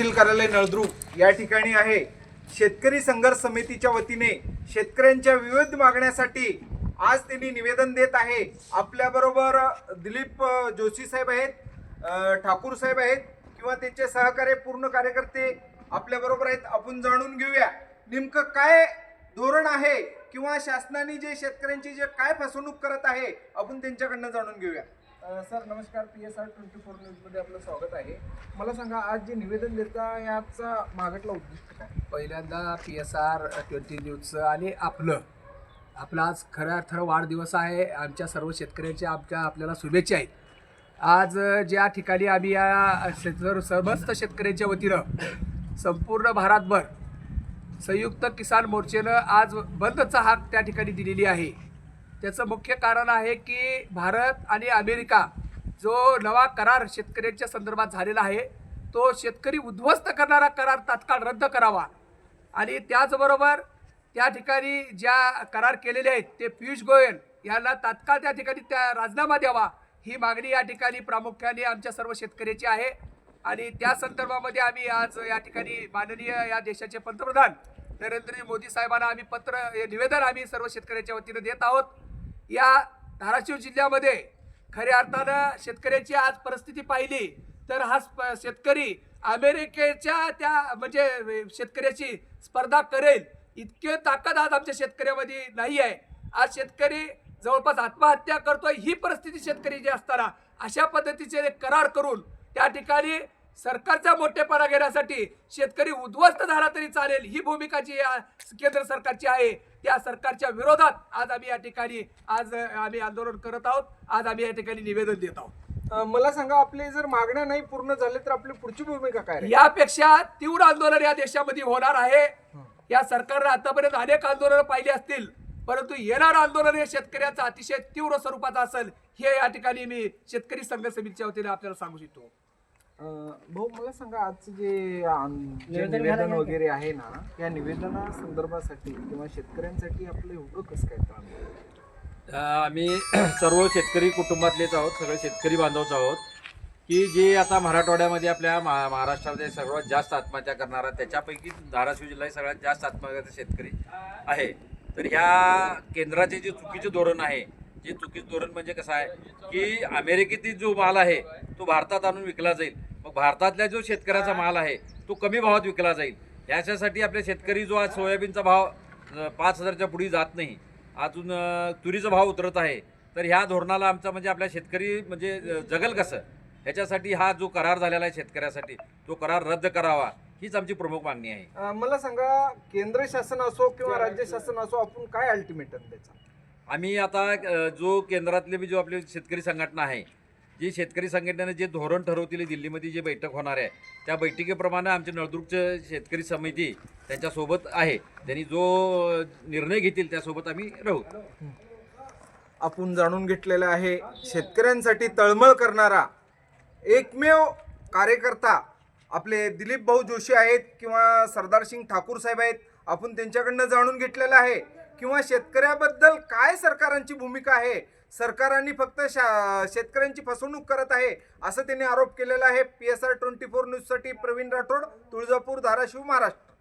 तहसील कार्यालय नळदुर्ग. या ठिकाणी आहे शेतकरी संघर्ष समितीच्या वतीने शेतकऱ्यांच्या विविध मागण्यासाठी आज त्यांनी निवेदन देत आहे. आपल्याबरोबर दिलीप जोशी साहेब आहेत ठाकूर साहेब आहेत किंवा त्यांचे सहकार्य पूर्ण कार्यकर्ते आपल्याबरोबर आहेत. आपण जाणून घेऊया नेमकं काय धोरण आहे किंवा शासनाने जे शेतकऱ्यांची जे काय फसवणूक करत आहे आपण त्यांच्याकडनं जाणून घेऊया. सर नमस्कार. P S R twenty four न्यूजमध्ये आपलं स्वागत आहे. मला सांगा आज जे निवेदन देता याचा मागटला उद्दिष्ट काय? पहिल्यांदा पी एस आर ट्वेंटी न्यूजचं आणि आपलं आपला आज खऱ्या अर्थानं वाढदिवस आहे. आमच्या सर्व शेतकऱ्यांच्या आमच्या आपल्याला शुभेच्छा आहेत. आज ज्या ठिकाणी आम्ही या शेत- समस्त शेतकऱ्यांच्या वतीनं संपूर्ण भारतभर संयुक्त किसान मोर्चेनं आज बंदचा हाक त्या ठिकाणी दिलेली आहे. त्याचं मुख्य कारण आहे की भारत आणि अमेरिका जो नवा करार शेतकऱ्यांच्या संदर्भात झालेला आहे तो शेतकरी उद्ध्वस्त करणारा करार तात्काळ रद्द करावा. आणि त्याचबरोबर त्या ठिकाणी ज्या करार केलेले आहेत ते पियुष गोयल यांना तात्काळ त्या ठिकाणी त्या राजीनामा द्यावा ही मागणी या ठिकाणी प्रामुख्याने आमच्या सर्व शेतकऱ्याची आहे. आणि त्या संदर्भामध्ये आम्ही आज या ठिकाणी माननीय या देशाचे पंतप्रधान नरेंद्र मोदी साहेबांना आम्ही पत्र निवेदन आम्ही सर्व शेतकऱ्यांच्या वतीनं देत आहोत. या धाराशिव जिल्ह्यामध्ये खऱ्या अर्थानं शेतकऱ्याची आज परिस्थिती पाहिली तर हा स्प- शेतकरी अमेरिकेच्या त्या म्हणजे शेतकऱ्याची स्पर्धा करेल. इतके ताकद आज आमच्या शेतकऱ्यामध्ये नाही आहे. आज शेतकरी जवळपास आत्महत्या करतोय ही परिस्थिती शेतकरी जी असताना अशा पद्धतीचे करार करून त्या ठिकाणी सरकारचा मोठेपणा घेण्यासाठी शेतकरी उद्ध्वस्त झाला तरी चालेल. ही भूमिका जी केंद्र सरकारची आहे त्या सरकारच्या विरोधात आज आम्ही या ठिकाणी आज आम्ही आंदोलन करत आहोत. आज आम्ही या ठिकाणी निवेदन देत आहोत. मला सांगा आपले जर मागण्या नाही पूर्ण झाले तर आपली पुढची भूमिका काय? यापेक्षा तीव्र आंदोलन या देशामध्ये होणार आहे. या सरकारने आतापर्यंत अनेक आंदोलनं पाहिली असतील परंतु येणार आंदोलन हे शेतकऱ्याचं अतिशय तीव्र स्वरूपाचं असेल हे या ठिकाणी मी शेतकरी संघ समितीच्या वतीने आपल्याला सांगू इच्छितो. भाऊ मला सांगा आजचं जे निवेदन वगैरे आहे ना या निवेदना संदर्भासाठी किंवा शेतकऱ्यांसाठी आपलं एवढं कसं काय आहे? आम्ही सर्व शेतकरी कुटुंबातलेच आहोत सगळे शेतकरी बांधवच आहोत की जे आता मराठवाड्यामध्ये आपल्या महा महाराष्ट्रामध्ये सर्वात जास्त आत्महत्या करणारा त्याच्यापैकी धाराशिव जिल्हा हे सगळ्यात जास्त आत्महत्या शेतकरी आहे तर ह्या केंद्राचे जे चुकीचे धोरण आहे जे चुकीचं धोरण म्हणजे कसं आहे की अमेरिकेतील जो माल आहे तो भारतात आणून विकला जाईल. मग भारतातल्या जो शेतकऱ्याचा माल आहे तो कमी भावात विकला जाईल. याच्यासाठी आपले शेतकरी जो आज सोयाबीनचा भाव पाच हजारच्या पुढे जात नाही. अजून तुरीचा भाव उतरत आहे. तर ह्या धोरणाला आमचा म्हणजे आपल्या शेतकरी म्हणजे जगल कसं? ह्याच्यासाठी हा जो करार झालेला आहे शेतकऱ्यासाठी तो करार रद्द करावा हीच आमची प्रमुख मागणी आहे. मला सांगा केंद्र शासन असो किंवा राज्य शासन असो आपण काय अल्टिमेटम द्यायचा? आम्ही आता जो केंद्रातले बी जो आपली शेतकरी संघटना आहे जी शेतकरी संघटनेने जे धोरण ठरवतील दिल्लीमध्ये जी बैठक होणार आहे त्या बैठकीप्रमाणे आमचे नळदुर्गचे शेतकरी समिती त्यांच्यासोबत आहे. त्यांनी जो निर्णय घेतील त्यासोबत आम्ही राहू. आपण जाणून घेतलेलं आहे शेतकऱ्यांसाठी तळमळ करणारा एकमेव कार्यकर्ता आपले दिलीप भाऊ जोशी आहेत किंवा सरदार सिंग ठाकूर साहेब आहेत आपण त्यांच्याकडनं जाणून घेतलेलं आहे. किंवा शेतकऱ्याबद्दल काय सरकारांची भूमिका आहे? सरकारांनी फक्त शा शेतकऱ्यांची फसवणूक करत आहे असं त्यांनी आरोप केलेला आहे. P S R twenty four न्यूजसाठी प्रवीण राठोड तुळजापूर धाराशिव महाराष्ट्र.